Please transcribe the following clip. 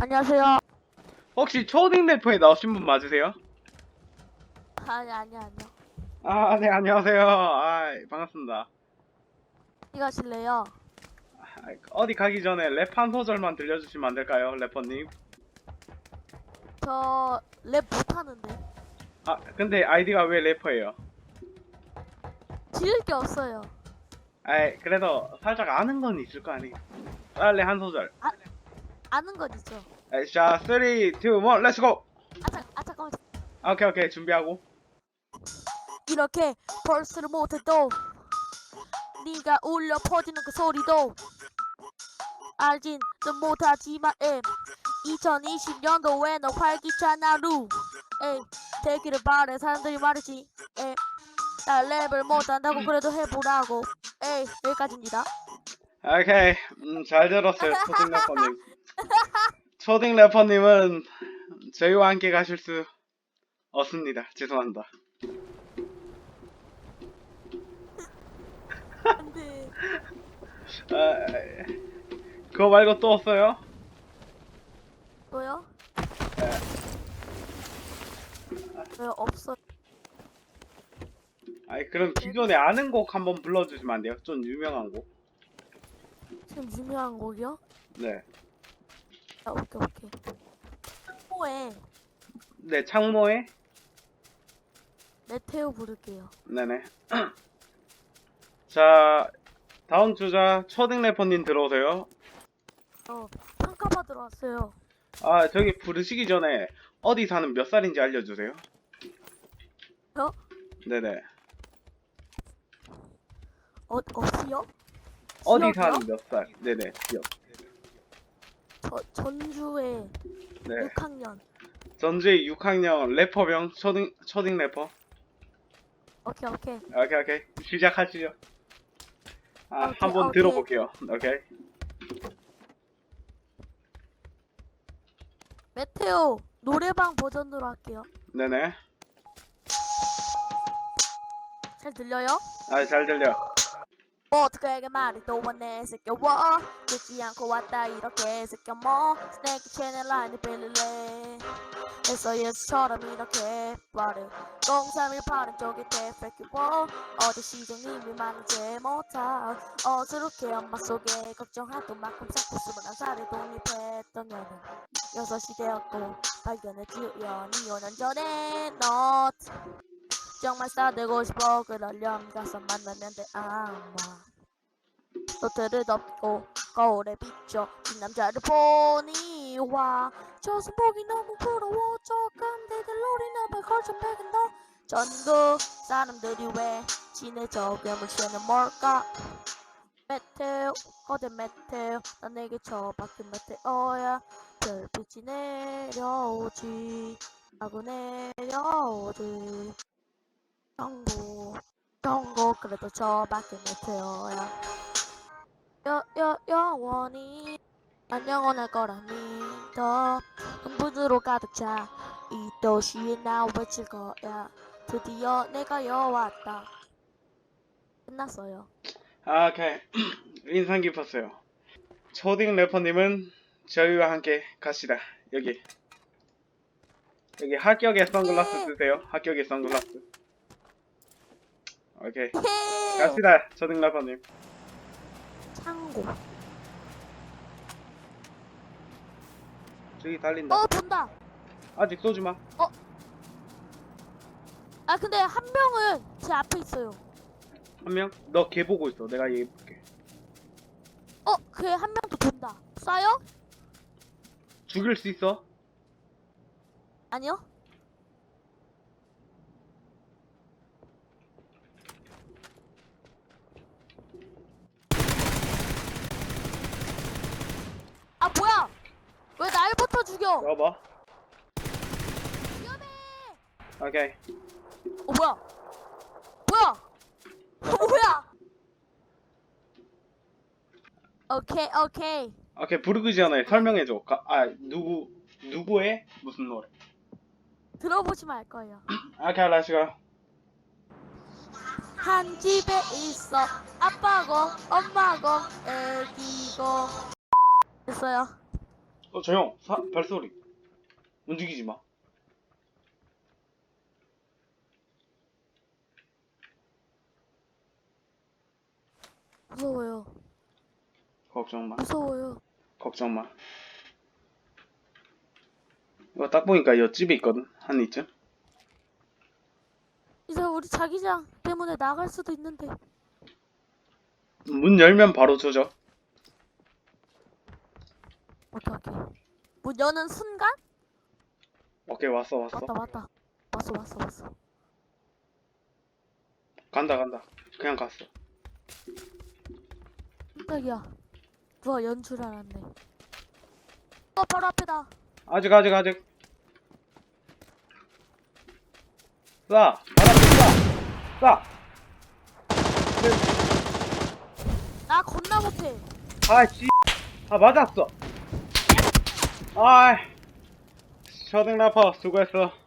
안녕하세요. 혹시 초딩 래퍼에 나오신 분 맞으세요? 아니 아니 아니요. 아, 네, 안녕하세요. 아, 반갑습니다. 어디 가실래요? 아, 어디 가기 전에 랩 한 소절만 들려주시면 안 될까요, 래퍼님? 저 랩 못하는데. 아, 근데 아이디가 왜 래퍼예요? 지을 게 없어요. 아이, 그래도 살짝 아는 건 있을 거 아니에요? 빨리 한 소절. 아 는 건 있죠. 에이, 자, 3, 2, 1, 렛츠 고! 아, 자, 아 잠깐만. 아, 오케이, 오케이, 준비하고. 이렇게 벌스를 못해도 네가 울려 퍼지는 그 소리도 알진 좀 못하지만 엠 2020년도에 너 활기찬 하루 에이 되기를 바래 사람들이 말이지 엠나 랩을 못한다고 그래도 해보라고 에이 여기까지입니다 오케이, 음, 잘 들었어요, 래퍼님. 초딩 래퍼님은 저희와 함께 가실 수 없습니다. 죄송합니다. 안돼 아, 그거 말고 또 없어요? 뭐요? 왜 없어 아니 그럼 기존에 아는 곡 한번 불러주시면 안 돼요? 좀 유명한 곡. 지금 유명한 곡이요? 네. 아 오케이 오케이 호에 네, 창모의 메테오 부를게요 네네. 자, 다음 주자 초딩 래퍼님 들어오세요. 저 평가받으러 왔어요 아, 저기 부르시기 전에 어디 사는 몇 살인지 알려주세요. 저? 네네. 어, 어디요? 어디 지역이요? 사는 몇 살? 네네. 기억. 저, 전주에 네. 6학년 전주의 6학년 래퍼병 초딩 초딩 래퍼. 오케이 오케이 오케이 오케이 시작하시죠. 아, 오케이, 한번 오케이. 들어볼게요. 오케이. 메테오 노래방 버전으로 할게요 네네. 잘 들려요? 아, 잘 들려. 뭐 어떻게 말이 또 왔네 새겨워? 듣지 않고 왔다 이렇게 새겨머? 스네이크 채널 라인이 빌릴래 SOS처럼 이렇게 빠르 0318은 쪽에 대패기워 어디 시장님이 많은지 못하 어스럽게 엄마 속에 걱정하던 만큼 자꾸 스물한 살에 독립했던 년은 여섯 시 되었고 발견했지 우연히 5년 전에 너 정말 싸들고 싶어. 그러려면 가서 만나면 돼. 아마. 노트를 덮고 거울에 비춰. 이 남자를 보니 와. 저승복이 너무 부러워. 저 깜대들 노리 너발 걸쳐 너 전국 사람들이 왜 지네 적음을 쉬는 뭘까? 메테오 어제 메테오. 난 내게 저밖에 메테오야. 별빛이 내려오지. 하고 내려오지 경고 경고 그래도 저밖에 메테오야 여, 여, 영원히 난 영원할 거라 믿어 흥분으로 가득 차 이 도시에 나 외칠 거야 드디어 내가 여왔다 끝났어요 아, 오케이. 인상 깊었어요. 초딩 래퍼님은 저희와 함께 갑시다. 여기. 여기 합격의 선글라스 예. 쓰세요. 합격의 선글라스. 오케이. 헤 갑시다. 래퍼님. 창고 저기 달린다. 어 돈다 아직 쏘지 마. 아 근데 한 명은 제 앞에 있어요 한 명? 너 걔 보고 있어. 내가 얘 볼게. 어그한 명도 돈다 쏴요? 죽일 수 있어? 아니요 아 뭐야 왜 날부터 죽여 넣어봐. 위험해 오케이. 어 뭐야 뭐야 어 뭐야 오케이 오케이 오케이. 부르기 전에 설명해 줘. 가, 아, 누구, 누구의 무슨 노래? 들어보시면 알 거예요 오케이, 렛츠고. 한 집에 있어 아빠고 엄마고 애기고 됐어요 어 사, 발소리. 움직이지 마. 무서워요. 걱정 마. 무서워요. 걱정 마. 이거 딱 보니까 옆집에 있거든? 한 이쯤? 이제 우리 자기장 때문에 나갈 수도 있는데. 문 열면 바로 조져 오케이 오케이. 문 여는 순간? 오케이 왔어 왔어 왔다 왔다. 왔어 왔어 왔어. 간다 간다 그냥 갔어 깜짝이야. 누가 연줄 알았네. 어 바로 앞에다. 아직 아직 아직 쏴 바닥에 쏴나 겁나 못해. 쏴! 아씨 아 맞았어 아이 초등 라퍼 수고했어